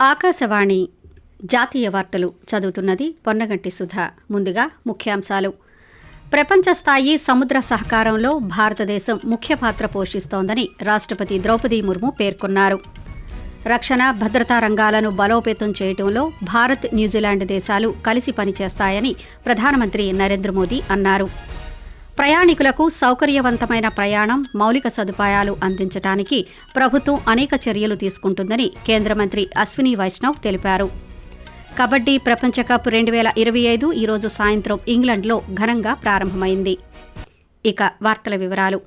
ఆకాశవాణి జాతీయ వార్తలు చదువుతున్నది పొన్నగంటి సుధ. ముందుగా ముఖ్యాంశాలు. ప్రపంచ స్థాయి సముద్ర సహకారంలో భారతదేశం ముఖ్య పాత్ర పోషిస్తోందని రాష్ట్రపతి ద్రౌపది ముర్ము పేర్కొన్నారు. రక్షణ భద్రతా రంగాలను బలోపేతం చేయటంలో భారత్ న్యూజిలాండ్ దేశాలు కలిసి పనిచేస్తాయని ప్రధానమంత్రి నరేంద్ర మోదీ అన్నారు. ప్రయాణికులకు సౌకర్యవంతమైన ప్రయాణం మౌలిక సదుపాయాలు అందించడానికి ప్రభుత్వం అనేక చర్యలు తీసుకుంటుందని కేంద్ర మంత్రి అశ్విని వైష్ణవ్ తెలిపారు. కబడ్డీ ప్రపంచ కప్ రెండు వేల ఇరవై ఐదు ఈరోజు సాయంత్రం ఇంగ్లండ్లో ఘనంగా ప్రారంభమైంది. ఇక వార్తల వివరాలు.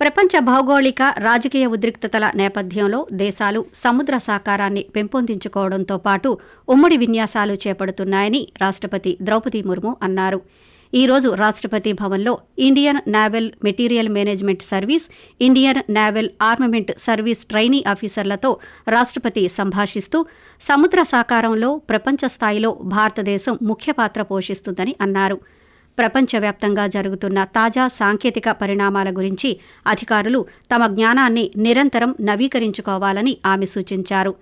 ప్రపంచ భౌగోళిక రాజకీయ ఉద్రిక్తతల నేపథ్యంలో దేశాలు సముద్ర సాకారాన్ని పెంపొందించుకోవడంతో పాటు ఉమ్మడి విన్యాసాలు చేపడుతున్నాయని రాష్ట్రపతి ద్రౌపది ముర్ము అన్నారు. ఈ రోజు రాష్ట్రపతి భవన్లో Indian naval material management service Indian naval armament service trainee ఆఫీసర్లతో రాష్ట్రపతి సంభాషిస్తూ సముద్ర సాకారంలో ప్రపంచ స్థాయిలో భారతదేశం ముఖ్య పాత్ర పోషిస్తుందని అన్నారు. ప్రపంచవ్యాప్తంగా జరుగుతున్న తాజా సాంకేతిక పరిణామాల గురించి అధికారులు తమ జ్ఞానాన్ని నిరంతరం నవీకరించుకోవాలని ఆమె సూచించారు.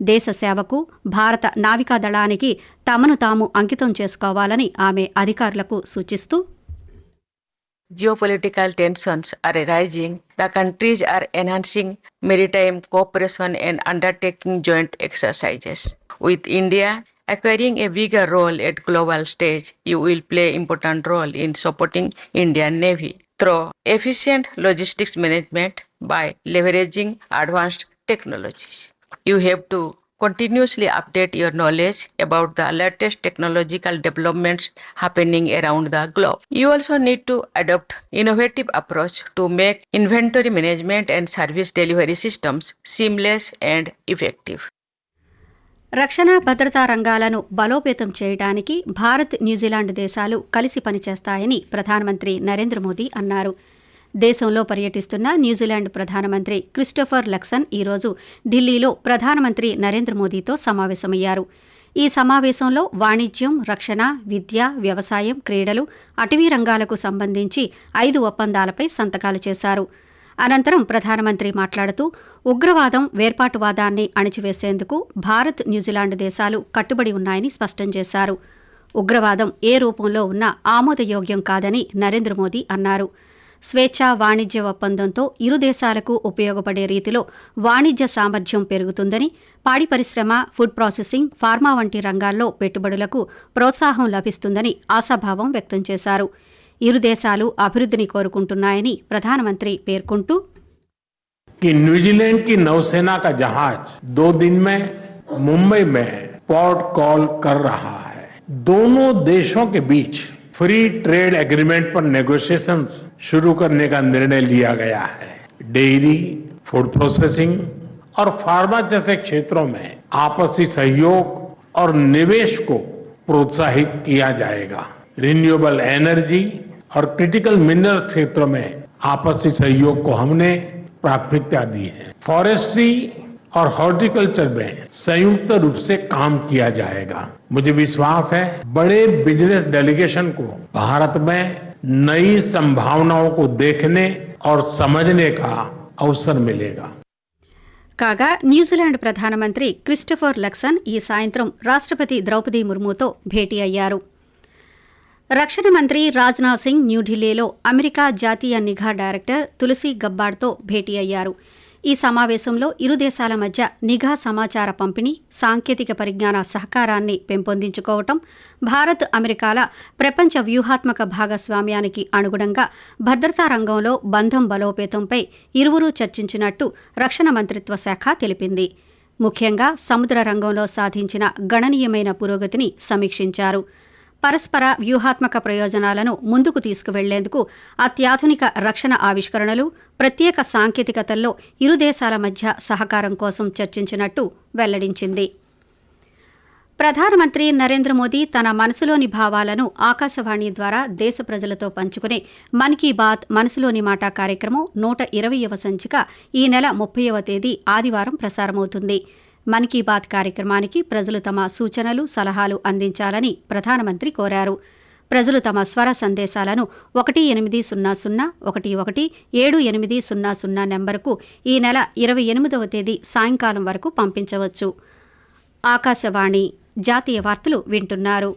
దేశ సేవకు భారత నావికాదళానికి తమను తాము అంకితం చేసుకోవాలని ఆమె అధికారులకు సూచిస్తూ geopolitical tensions are rising the countries are enhancing maritime cooperation and undertaking joint exercises with India acquiring a vigour role at global stage you will play important role in supporting Indian navy through efficient logistics management by leveraging advanced technologies You have to continuously update your knowledge about the latest technological developments happening around the globe. You also need to adopt innovative approach to make inventory management and service delivery systems seamless and effective. రక్షణ భద్రతా రంగాలను బలోపేతం చేయడానికి Bharat New Zealand దేశాలు కలిసి పనిచేస్తాయని ప్రధానమంత్రి నరేంద్ర మోదీ అన్నారు దేశంలో పర్యటిస్తున్న న్యూజిలాండ్ ప్రధానమంత్రి క్రిస్టోఫర్ లక్సన్ ఈరోజు ఢిల్లీలో ప్రధానమంత్రి నరేంద్ర మోదీతో సమావేశమయ్యారు. ఈ సమావేశంలో వాణిజ్యం రక్షణ విద్య వ్యవసాయం క్రీడలు అటవీ రంగాలకు సంబంధించి ఐదు ఒప్పందాలపై సంతకాలు చేశారు. అనంతరం ప్రధానమంత్రి మాట్లాడుతూ ఉగ్రవాదం వేర్పాటువాదాన్ని అణిచివేసేందుకు భారత్ న్యూజిలాండ్ దేశాలు కట్టుబడి ఉన్నాయని స్పష్టం చేశారు. ఉగ్రవాదం ఏ రూపంలో ఉన్నా ఆమోదయోగ్యం కాదని నరేంద్ర మోదీ అన్నారు. స్వేచ్ఛా వాణిజ్య ఒప్పందంతో ఇరు దేశాలకు ఉపయోగపడే రీతిలో వాణిజ్య సామర్థ్యం పెరుగుతుందని పాడి పరిశ్రమ ఫుడ్ ప్రాసెసింగ్ ఫార్మా వంటి రంగాల్లో పెట్టుబడులకు ప్రోత్సాహం లభిస్తుందని ఆశాభావం వ్యక్తం చేశారు ఇరు దేశాలు అభివృద్ధిని కోరుకుంటున్నాయని ప్రధానమంత్రి పేర్కొంటూ कि न्यूजीलैंड की नौसेना का जहाज दो दिन में मुंबई में पोर्ट कॉल कर रहा है दोनों देशों के बीच फ्री ट्रेड एग्रीमेंट पर नेगोशिएशन शुरू करने का निर्णय लिया गया है। डेयरी, फ़ूड प्रोसेसिंग और फार्मा जैसे क्षेत्रों में आपसी सहयोग और निवेश को प्रोत्साहित किया जाएगा। रिन्यूएबल एनर्जी और क्रिटिकल मिनरल क्षेत्रों में आपसी सहयोग को हमने प्राथमिकता दी है। फॉरेस्ट्री और हॉर्टिकल्चर में संयुक्त रूप से काम किया जाएगा। मुझे विश्वास है, बड़े बिज़नेस डेलीगेशन को भारत में नई संभावनाओं को देखने और समझने का अवसर मिलेगा కాగా న్యూజిలాండ్ ప్రధానమంత్రి క్రిస్టఫర్ లక్సన్ ఈ సాయంత్రం రాష్ట్రపతి ద్రౌపది ముర్ముతో భేటీ అయ్యారు రక్షణ మంత్రి రాజ్నాథ్ సింగ్ న్యూఢిల్లీలో అమెరికా జాతీయ నిఘా డైరెక్టర్ తులసి గబ్బార్డ్తో భేటీ అయ్యారు ఈ సమావేశంలో ఇరు దేశాల మధ్య నిఘా సమాచార పంపిణీ సాంకేతిక పరిజ్ఞాన సహకారాన్ని పెంపొందించుకోవటం భారత్ అమెరికాల ప్రపంచ వ్యూహాత్మక భాగస్వామ్యానికి అనుగుణంగా భద్రతా రంగంలో బంధం బలోపేతంపై ఇరువురూ చర్చించినట్టు రక్షణ మంత్రిత్వ శాఖ తెలిపింది. ముఖ్యంగా సముద్ర రంగంలో సాధించిన గణనీయమైన పురోగతిని సమీక్షించారు. పరస్పర వ్యూహాత్మక ప్రయోజనాలను ముందుకు తీసుకువెళ్ళేందుకు అత్యాధునిక రక్షణ ఆవిష్కరణలు ప్రత్యేక సాంకేతికతల్లో ఇరు దేశాల మధ్య సహకారం కోసం చర్చించినట్టు వెల్లడించింది. ప్రధానమంత్రి నరేంద్ర మోదీ తన మనసులోని భావాలను ఆకాశవాణి ద్వారా దేశ ప్రజలతో పంచుకునే మన్ కీ బాత్ మనసులోని మాట కార్యక్రమం నూట ఇరవయవ సంచిక ఈ నెల ముప్పైవ తేదీ ఆదివారం ప్రసారమవుతుంది. మన్ కీ బాత్ కార్యక్రమానికి ప్రజలు తమ సూచనలు సలహాలు అందించాలని ప్రధానమంత్రి కోరారు. ప్రజలు తమ స్వర సందేశాలను ఒకటి ఎనిమిది సున్నా సున్నా ఒకటి ఒకటి ఏడు ఎనిమిది సున్నా సున్నా నెంబరుకు ఈ నెల ఇరవై ఎనిమిదవ తేదీ సాయంకాలం వరకు పంపించవచ్చు. ఆకాశవాణి జాతీయ వార్తలు వింటున్నారు.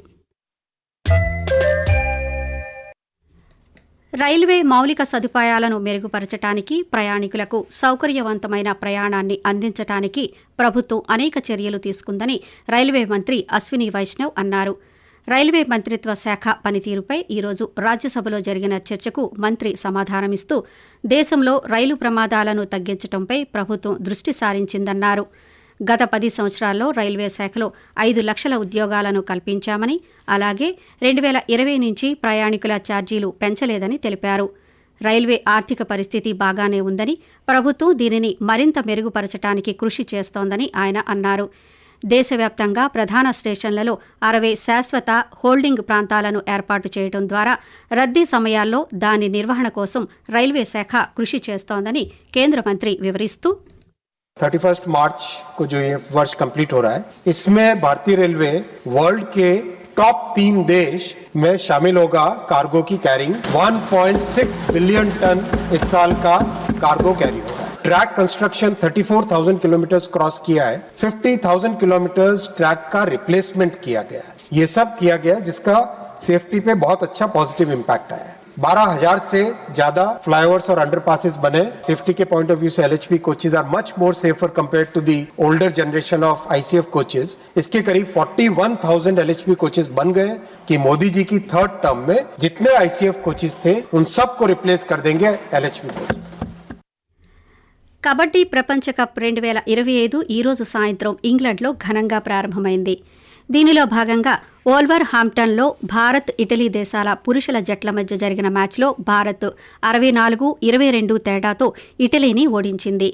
రైల్వే మౌలిక సదుపాయాలను మెరుగుపరచటానికి ప్రయాణికులకు సౌకర్యవంతమైన ప్రయాణాన్ని అందించటానికి ప్రభుత్వం అనేక చర్యలు తీసుకుందని రైల్వే మంత్రి అశ్విని వైష్ణవ్ అన్నారు. రైల్వే మంత్రిత్వ శాఖ పనితీరుపై ఈరోజు రాజ్యసభలో జరిగిన చర్చకు మంత్రి సమాధానమిస్తూ దేశంలో రైలు ప్రమాదాలను తగ్గించడంపై ప్రభుత్వం దృష్టి సారించిందన్నారు. గత పది సంవత్సరాల్లో రైల్వే శాఖలో ఐదు లక్షల ఉద్యోగాలను కల్పించామని అలాగే రెండు వేల ఇరవై నుంచి ప్రయాణికుల ఛార్జీలు పెంచలేదని తెలిపారు. రైల్వే ఆర్థిక పరిస్థితి బాగానే ఉందని ప్రభుత్వం దీనిని మరింత మెరుగుపరచడానికి కృషి చేస్తోందని ఆయన అన్నారు. దేశవ్యాప్తంగా ప్రధాన స్టేషన్లలో అరవై శాశ్వత హోల్డింగ్ ప్రాంతాలను ఏర్పాటు చేయడం ద్వారా రద్దీ సమయాల్లో దాని నిర్వహణ కోసం రైల్వే శాఖ కృషి చేస్తోందని కేంద్ర మంత్రి వివరిస్తూ 31 मार्च को जो ये वर्ष कंप्लीट हो रहा है इसमें भारतीय रेलवे वर्ल्ड के टॉप तीन देश में शामिल होगा कार्गो की कैरिंग। 1.6 बिलियन टन इस साल का कार्गो कैरी होगा। ट्रैक कंस्ट्रक्शन 34,000 किलोमीटर क्रॉस किया है। 50,000 किलोमीटर ट्रैक का रिप्लेसमेंट किया गया है। ये सब किया गया जिसका सेफ्टी पे बहुत अच्छा पॉजिटिव इम्पैक्ट आया है। बारह हजार से ज्यादा फ्लाईओवर्स और अंडरपासेस बने सेफ्टी के पॉइंट ऑफ व्यू से LHP coaches are much more safer compare to the older generation of ICF coaches इसके करीब 41,000 एलएचपी कोचेज बन गए कि मोदी जी की थर्ड टर्म में जितने आईसीएफ कोचेज थे उन सब को रिप्लेस कर देंगे एलएचपी कोचेज కబడ్డీ ప్రపంచ కప్ రెండు వేల ఇరవై ఐదు ఈరోజు సాయంత్రం ఇంగ్లండ్లో ఘనంగా ప్రారంభమైంది దీనిలో భాగంగా ఓల్వర్ హాంప్టన్లో భారత్ ఇటలీ దేశాల పురుషుల జట్ల మధ్య జరిగిన మ్యాచ్లో భారత్ అరవై నాలుగు ఇరవై రెండు తేడాతో ఇటలీని ఓడించింది.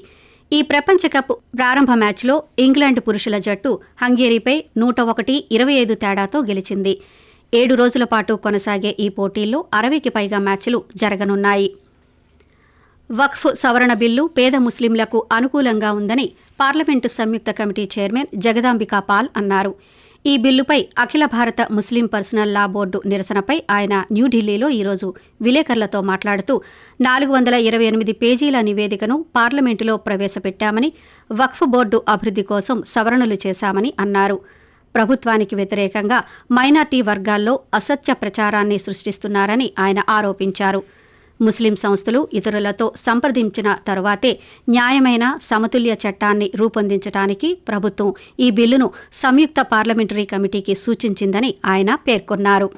ఈ ప్రపంచ కప్ ప్రారంభ మ్యాచ్లో ఇంగ్లాండ్ పురుషుల జట్టు హంగేరీపై నూట ఒకటి ఇరవై ఐదు తేడాతో గెలిచింది. ఏడు రోజుల పాటు కొనసాగే ఈ పోటీల్లో అరవైకి పైగా మ్యాచ్లు జరగనున్నాయి. వక్ఫ్ సవరణ బిల్లు పేద ముస్లింలకు అనుకూలంగా ఉందని పార్లమెంటు సంయుక్త కమిటీ చైర్మన్ జగదాంబికా పాల్ అన్నారు. ఈ బిల్లుపై అఖిల భారత ముస్లిం పర్సనల్ లా బోర్డు నిరసనపై ఆయన న్యూఢిల్లీలో ఈరోజు విలేకరులతో మాట్లాడుతూ నాలుగు వందల ఇరవై ఎనిమిది పేజీల నివేదికను పార్లమెంటులో ప్రవేశపెట్టామని వక్ఫ్ బోర్డు అభివృద్ధి కోసం సవరణలు చేశామని అన్నారు. ప్రభుత్వానికి వ్యతిరేకంగా మైనార్టీ వర్గాల్లో అసత్య ప్రచారాన్ని సృష్టిస్తున్నారని ఆయన ఆరోపించారు. ముస్లిం సంస్థలు ఇతరులతో సంప్రదించిన తరువాతే న్యాయమైన సమతుల్య చట్టాన్ని రూపొందించడానికి ప్రభుత్వం ఈ బిల్లును సంయుక్త పార్లమెంటరీ కమిటీకి సూచించిందని ఆయన పేర్కొన్నారు.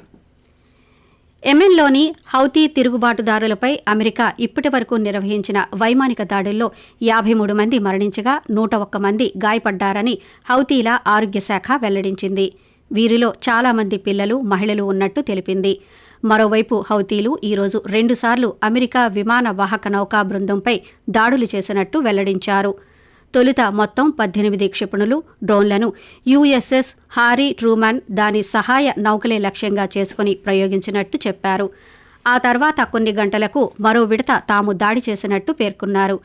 ఎమెన్లోని హౌతీ తిరుగుబాటుదారులపై అమెరికా ఇప్పటివరకు నిర్వహించిన వైమానిక దాడుల్లో యాభై మూడు మంది మరణించగా నూట ఒక్క మంది గాయపడ్డారని హౌతీల ఆరోగ్య శాఖ వెల్లడించింది. వీరిలో చాలామంది పిల్లలు మహిళలు ఉన్నట్టు తెలిపింది. మరోవైపు హౌతీలు ఈరోజు రెండుసార్లు అమెరికా విమాన వాహక నౌకా బృందంపై దాడులు చేసినట్టు వెల్లడించారు. తొలుత మొత్తం పద్దెనిమిది క్షిపణులు డ్రోన్లను యుఎస్ఎస్ హారీ ట్రూమాన్ దాని సహాయ నౌకలే లక్ష్యంగా చేసుకుని ప్రయోగించినట్టు చెప్పారు. ఆ తర్వాత కొన్ని గంటలకు మరో విడత తాము దాడి చేసినట్టు పేర్కొన్నారు.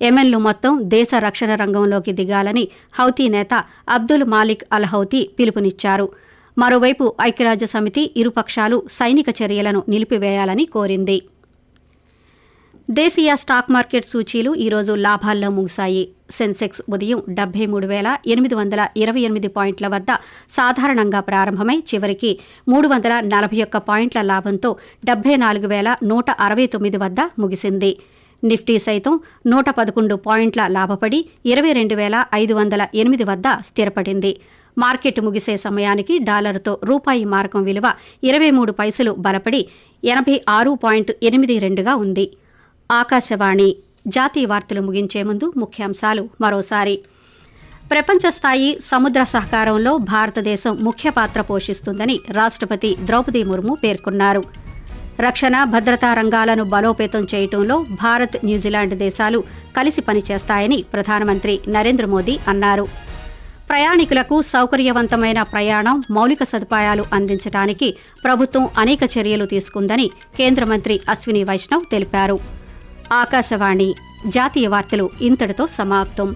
ఎమెన్లు మొత్తం దేశ రక్షణ రంగంలోకి దిగాలని హౌతీ నేత అబ్దుల్ మాలిక్ అల్ హౌతీ పిలుపునిచ్చారు. మరోవైపు ఐక్యరాజ్య సమితి ఇరుపక్షాలు సైనిక చర్యలను నిలిపివేయాలని కోరింది. దేశీయ స్టాక్ మార్కెట్ సూచీలు ఈరోజు లాభాల్లో ముగిశాయి. సెన్సెక్స్ ఉదయం డెబ్బై మూడు వేల ఎనిమిది వందల ఇరవై ఎనిమిది పాయింట్ల వద్ద సాధారణంగా ప్రారంభమై చివరికి మూడు వందల నలభై ఒక్క పాయింట్ల లాభంతో డెబ్బై నాలుగు వేల నూట అరవై తొమ్మిది వద్ద ముగిసింది. నిఫ్టీ సైతం నూట పదకొండు పాయింట్ల లాభపడి ఇరవై రెండు వేల ఐదు వందల ఎనిమిది వద్ద స్థిరపడింది. మార్కెట్ ముగిసే సమయానికి డాలర్తో రూపాయి మారకం విలువ ఇరవై మూడు పైసలు బలపడి ఎనభై ఆరు పాయింట్ ఎనిమిది రెండుగా ఉంది. ఆకాశవాణి జాతీయ వార్తలు ముగించే ముందు ముఖ్యాంశాలు మరోసారి. ప్రపంచ స్థాయి సముద్ర సహకారంలో భారతదేశం ముఖ్య పాత్ర పోషిస్తుందని రాష్ట్రపతి ద్రౌపది ముర్ము పేర్కొన్నారు. రక్షణ భద్రతా రంగాలను బలోపేతం చేయటంలో భారత్ న్యూజిలాండ్ దేశాలు కలిసి పనిచేస్తాయని ప్రధానమంత్రి నరేంద్ర మోదీ అన్నారు. ప్రయాణికులకు సౌకర్యవంతమైన ప్రయాణం మౌలిక సదుపాయాలు అందించడానికి ప్రభుత్వం అనేక చర్యలు తీసుకుందని కేంద్ర మంత్రి అశ్విని వైష్ణవ్ తెలిపారు. ఆకాశవాణి జాతీయ వార్తలు ఇంతటితో సమాప్తం.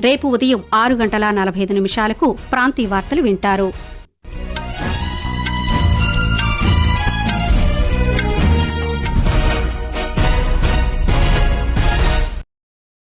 రేపు ఉదయం ఆరు గంటల నలభై ఐదు నిమిషాలకు ప్రాంతీయ వార్తలు వింటారు.